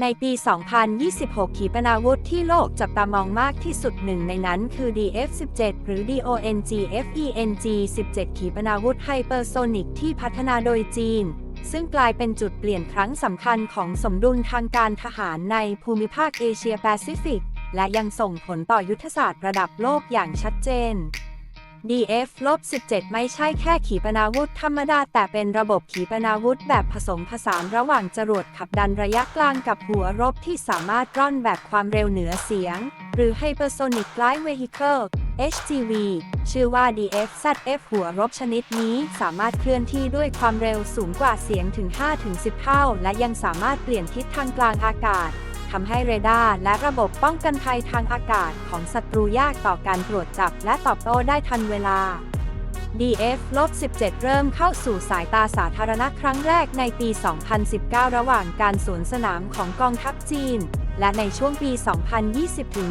ในปี 2026 ขีปนาวุธที่โลกจับตามองมากที่สุดหนึ่งในนั้นคือ DF-17 หรือ DONG-FENG 17 ขีปนาวุธไฮเปอร์โซนิกที่พัฒนาโดยจีน ซึ่งกลายเป็นจุดเปลี่ยนครั้งสำคัญของสมดุลทางการทหารในภูมิภาคเอเชียแปซิฟิก และยังส่งผลต่อยุทธศาสตร์ระดับโลกอย่างชัดเจน DF-17 ไม่ใช่แค่ขีปนาวุธธรรมดา แต่เป็นระบบขีปนาวุธแบบผสมผสานระหว่างจรวดขับดันระยะกลางกับหัวรบที่สามารถร่อนแบบความเร็วเหนือเสียง หรือ Hypersonic Glide Vehicle HGV ชื่อว่า DF-ZF หัวรบชนิดนี้สามารถเคลื่อนที่ด้วยความเร็วสูงกว่าเสียงถึง 5-10 เท่า และยังสามารถเปลี่ยนทิศทางกลางอากาศ ทำให้เรดาร์และระบบป้องกันภัยทางอากาศของศัตรูยากต่อการตรวจจับและตอบโต้ได้ทันเวลา DF-17 เริ่มเข้าสู่สายตาสาธารณะครั้งแรกในปี 2019 ระหว่างการสวนสนามของกองทัพจีน และในช่วงปี 2020 ถึง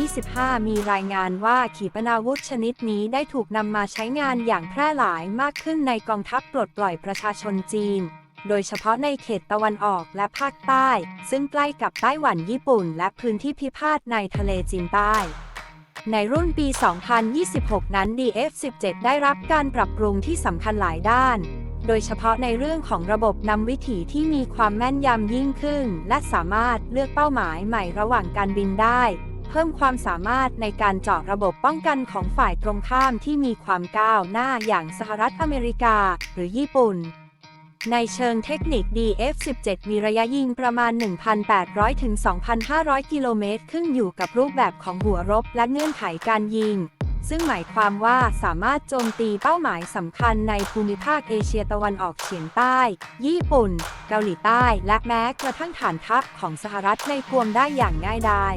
2025 มีรายงานว่าขีปนาวุธชนิดนี้ได้ถูกนำมาใช้งานอย่างแพร่หลายมากขึ้นในกองทัพปลดปล่อยประชาชนจีน โดยเฉพาะในเขตตะวันออกและภาคใต้ ซึ่งใกล้กับไต้หวันญี่ปุ่น และพื้นที่พิพาทในทะเลจีนใต้ในรุ่นปี 2026 นั้น DF-17 ได้รับการปรับปรุงที่สำคัญหลายด้าน โดยเฉพาะในเรื่องของระบบนำวิถีที่มีความแม่นยำยิ่งขึ้น และสามารถเลือกเป้าหมายใหม่ระหว่างการบินได้ เพิ่มความสามารถในการเจาะระบบป้องกันของฝ่ายตรงข้ามที่มีความก้าวหน้าอย่างสหรัฐอเมริกา หรือญี่ปุ่น ในเชิงเทคนิค DF-17 มีระยะยิงประมาณ 1,800 ถึง 2,500 กิโลเมตร ขึ้นอยู่กับรูปแบบของหัวรบและเงื่อนไขการยิง ซึ่งหมายความว่าสามารถโจมตีเป้าหมายสำคัญในภูมิภาคเอเชียตะวันออกเฉียงใต้ ญี่ปุ่น เกาหลีใต้ และแม้กระทั่งฐานทัพของสหรัฐในกวมได้อย่างง่ายดาย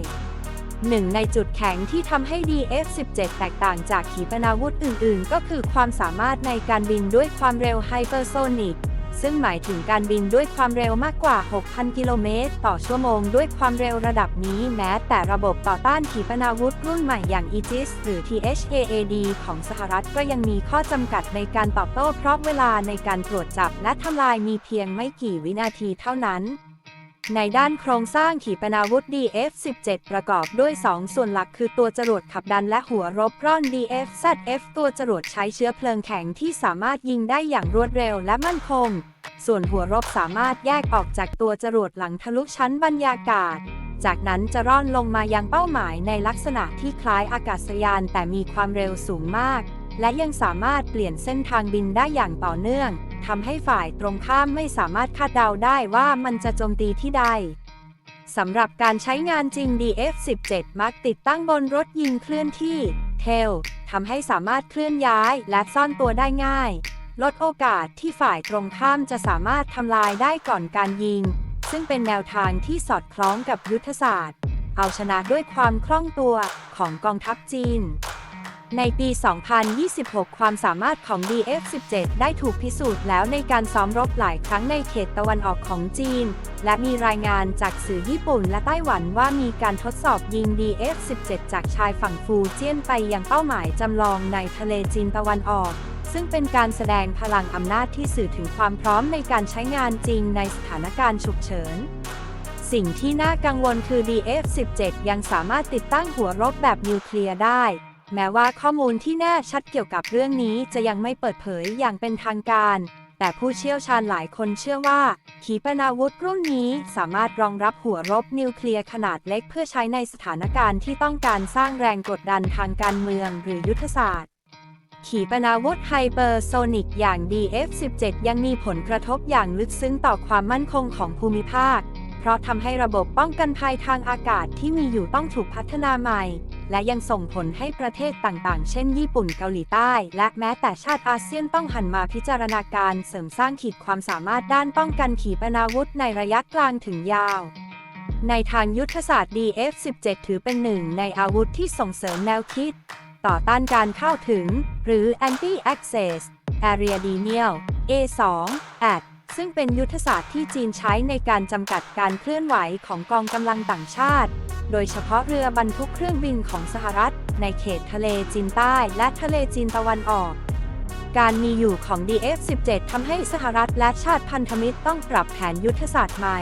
หนึ่งในจุดแข็งที่ทำให้ DF-17 แตกต่างจากขีปนาวุธอื่น ๆ ก็คือความสามารถในการบินด้วยความเร็วไฮเปอร์โซนิก ซึ่งหมายถึงการบินด้วยความเร็วมากกว่า 6,000 กิโลเมตร ต่อชั่วโมงด้วยความเร็วระดับนี้แม้แต่ระบบต่อต้านขีปนาวุธรุ่นใหม่อย่าง Aegis หรือ THAAD ของสหรัฐก็ยังมีข้อจำกัดในการตอบโต้เพราะเวลาในการตรวจจับและทำลายมีเพียงไม่กี่วินาทีเท่านั้น ในด้านโครงสร้างขีปนาวุธ DF-17 ประกอบด้วย 2 ส่วนหลักคือตัวจรวดขับดันและหัวรบร่อน DF-ZF ตัวจรวดใช้เชื้อเพลิงแข็งที่สามารถยิงได้อย่างรวดเร็วและมั่นคง ส่วนหัวรบสามารถแยกออกจากตัวจรวดหลังทะลุชั้นบรรยากาศ จากนั้นจะร่อนลงมายังเป้าหมายในลักษณะที่คล้ายอากาศยานแต่มีความเร็วสูงมาก และยังสามารถเปลี่ยนเส้นทางบินได้อย่างต่อเนื่อง ทำให้ฝ่ายตรงข้ามไม่สามารถคาดเดาได้ว่ามันจะโจมตีที่ใดสำหรับการใช้งานจริง DF-17 มักติดตั้งบนรถยิงเคลื่อนที่เทลทำให้สามารถเคลื่อนย้ายและซ่อนตัวได้ง่าย ลดโอกาสที่ฝ่ายตรงข้ามจะสามารถทำลายได้ก่อนการยิง ซึ่งเป็นแนวทางที่สอดคล้องกับยุทธศาสตร์ เอาชนะด้วยความคล่องตัวของกองทัพจีน ในปี 2026 ความสามารถของ DF-17 ได้ถูกพิสูจน์แล้วในการซ้อมรบหลายครั้งในเขตตะวันออกของจีน และมีรายงานจากสื่อญี่ปุ่นและไต้หวันว่ามีการทดสอบยิง DF-17 จากชายฝั่งฟูเจียนไปยังเป้าหมายจำลองในทะเลจีนตะวันออก ซึ่งเป็นการแสดงพลังอำนาจที่สื่อถึงความพร้อมในการใช้งานจริงในสถานการณ์ฉุกเฉินสิ่งที่น่ากังวลคือ DF-17 ยังสามารถติดตั้งหัวรบแบบนิวเคลียร์ได้ แม้ว่าข้อมูลที่แน่ชัดเกี่ยวกับเรื่องนี้จะยังไม่เปิดเผยอย่างเป็นทางการ แต่ผู้เชี่ยวชาญหลายคนเชื่อว่า ขีปนาวุธรุ่นนี้สามารถรองรับหัวรบนิวเคลียร์ขนาดเล็กเพื่อใช้ในสถานการณ์ที่ต้องการสร้างแรงกดดันทางการเมืองหรือยุทธศาสตร์ ขีปนาวุธไฮเปอร์โซนิกอย่าง DF-17 ยังมีผลกระทบอย่างลึกซึ้งต่อความมั่นคงของภูมิภาค เพราะทำให้ระบบป้องกันภัยทางอากาศที่มีอยู่ต้องถูกพัฒนาใหม่ และยังส่งผลให้ประเทศต่างๆ เช่นญี่ปุ่นเกาหลีใต้ และแม้แต่ชาติอาเซียนต้องหันมาพิจารณาการเสริมสร้างขีดความสามารถด้านป้องกันขีปนาวุธในระยะกลางถึงยาวในทางยุทธศาสตร์ DF-17 ถือเป็นหนึ่งในอาวุธที่ส่งเสริมแนวคิด ต่อต้านการเข้าถึง หรือ Anti-Access Area Denial A2 AD ซึ่งเป็นยุทธศาสตร์ที่จีนใช้ในการจำกัดการเคลื่อนไหวของกองกำลังต่างชาติ โดยเฉพาะเรือบรรทุกเครื่องบินของสหรัฐ ในเขตทะเลจีนใต้และทะเลจีนตะวันออก การมีอยู่ของ DF-17 ทำให้สหรัฐและชาติพันธมิตรต้องปรับแผนยุทธศาสตร์ใหม่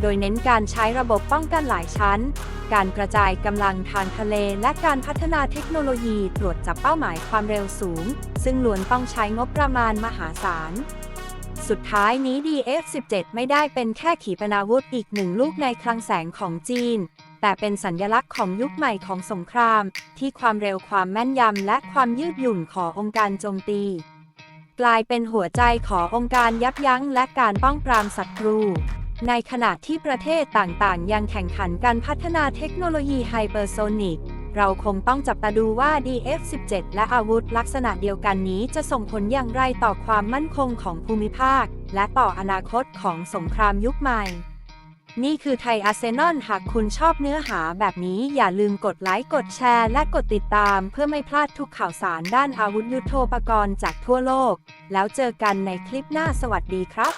โดยเน้นการใช้ระบบป้องกันหลายชั้น การกระจายกำลังทางทะเล และการพัฒนาเทคโนโลยีตรวจจับเป้าหมายความเร็วสูง ซึ่งล้วนต้องใช้งบประมาณมหาศาล สุดท้ายนี้ DF-17 ไม่ได้เป็นแค่ขีปนาวุธอีกหนึ่งลูกในคลังแสงของจีน แต่เป็นสัญญลักษณ์ของยุคใหม่ของสงคราม ที่ความเร็วความแม่นยำและความยืดหยุ่นขององค์การโจมตี กลายเป็นหัวใจขององค์การยับยั้งและการป้องปรามศัตรู ในขณะที่ประเทศต่างๆ ยังแข่งขันการพัฒนาเทคโนโลยีไฮเปอร์โซนิก เราคงต้องจับตาดูว่า DF-17 และอาวุธลักษณะเดียวกันนี้จะส่งผลอย่างไรต่อความมั่นคงของภูมิภาค และต่ออนาคตของสงครามยุคใหม่ นี่คือไทยอาร์เซนอลหากคุณชอบเนื้อหาแบบนี้อย่าลืมกดไลค์ กดแชร์ และกดติดตามเพื่อไม่พลาดทุกข่าวสารด้านอาวุธยุโทโธปกรณ์จากทั่วโลก แล้วเจอกันในคลิปหน้าสวัสดีครับ